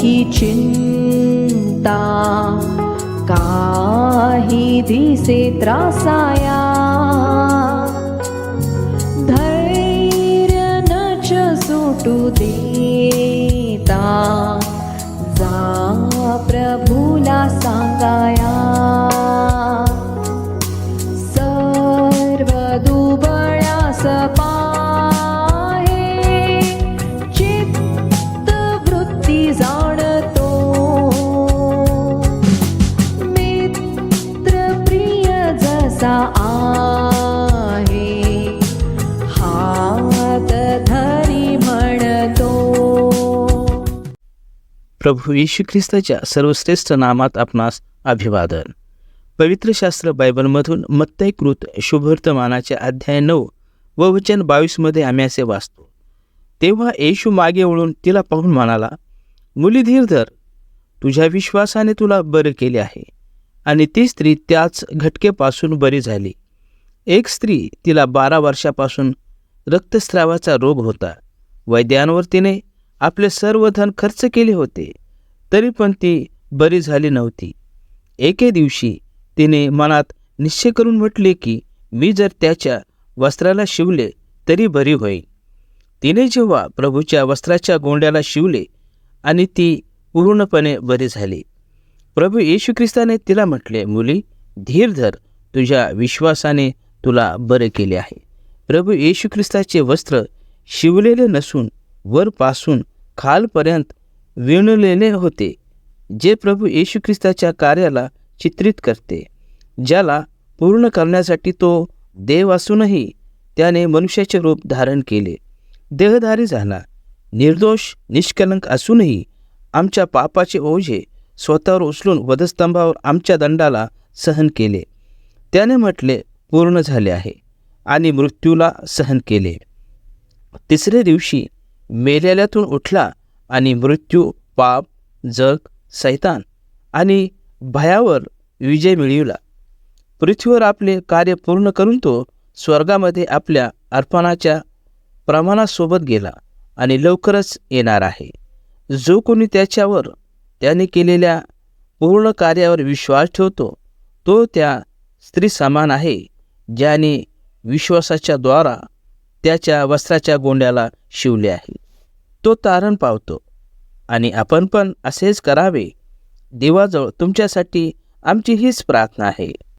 की चिंता काही दिसे त्रासाया। धैर्य न च सुटू देता। जा प्रभूला सांगाया। सर्व दुबळास पाहे चित्त जसा आहे. हात धरी म्हणतो. प्रभू येशू ख्रिस्ताच्या सर्वश्रेष्ठ नामात आपणास अभिवादन. पवित्र शास्त्र बायबलमधून मत्तयकृत शुभवर्तमानाचे अध्याय नऊ व वचन बावीसमध्ये आम्ही असे वाचतो. तेव्हा येशू मागे वळून तिला पाहून म्हणाला मुली धीर धर तुझ्या विश्वासाने तुला बरं केले आहे. आणि ती स्त्री त्याच घटकेपासून बरी झाली. एक स्त्री तिला बारा वर्षापासून रक्तस्रावाचा रोग होता. वैद्यांवर तिने आपले सर्व धन खर्च केले होते तरी पण ती बरी झाली नव्हती. एके दिवशी तिने मनात निश्चय करून म्हटले की मी जर त्याच्या वस्त्राला शिवले तरी बरी होईल. तिने जेव्हा प्रभूच्या वस्त्राच्या गोंड्याला शिवले आणि ती पूर्णपणे बरी झाली प्रभू येशू ख्रिस्ताने तिला म्हटले मुली धीर धर. तुझ्या विश्वासाने तुला बरे केले आहे. प्रभू येशू ख्रिस्ताचे वस्त्र शिवलेले नसून वरपासून खालपर्यंत विणलेले होते जे प्रभू येशू ख्रिस्ताच्या कार्याला चित्रित करते ज्याला पूर्ण करण्यासाठी तो देव असूनही त्याने मनुष्याचे रूप धारण केले. देहधारी झाला. निर्दोष निष्कलंक असूनही आमच्या पापाचे ओझे स्वतःवर उचलून वधस्तंभावर आमच्या दंडाला सहन केले. त्याने म्हटले पूर्ण झाले आहे आणि मृत्यूला सहन केले. तिसरे दिवशी मेलेल्यातून उठला आणि मृत्यू पाप जग सैतान आणि भयावर विजय मिळविला. पृथ्वीवर आपले कार्य पूर्ण करून तो स्वर्गामध्ये आपल्या अर्पणाच्या प्रमाणासोबत गेला आणि लवकरच येणार आहे. जो कोणी त्याच्यावर त्याने केलेल्या पूर्ण कार्यावर विश्वास ठेवतो. तो त्या स्त्री समान आहे ज्याने विश्वासाच्या द्वारा त्याच्या वस्त्राच्या गोंड्याला शिवले आहे. तो तारण पावतो. आणि आपण पण असेच करावे. देवाजवळ तुमच्यासाठी आमची हीच प्रार्थना आहे.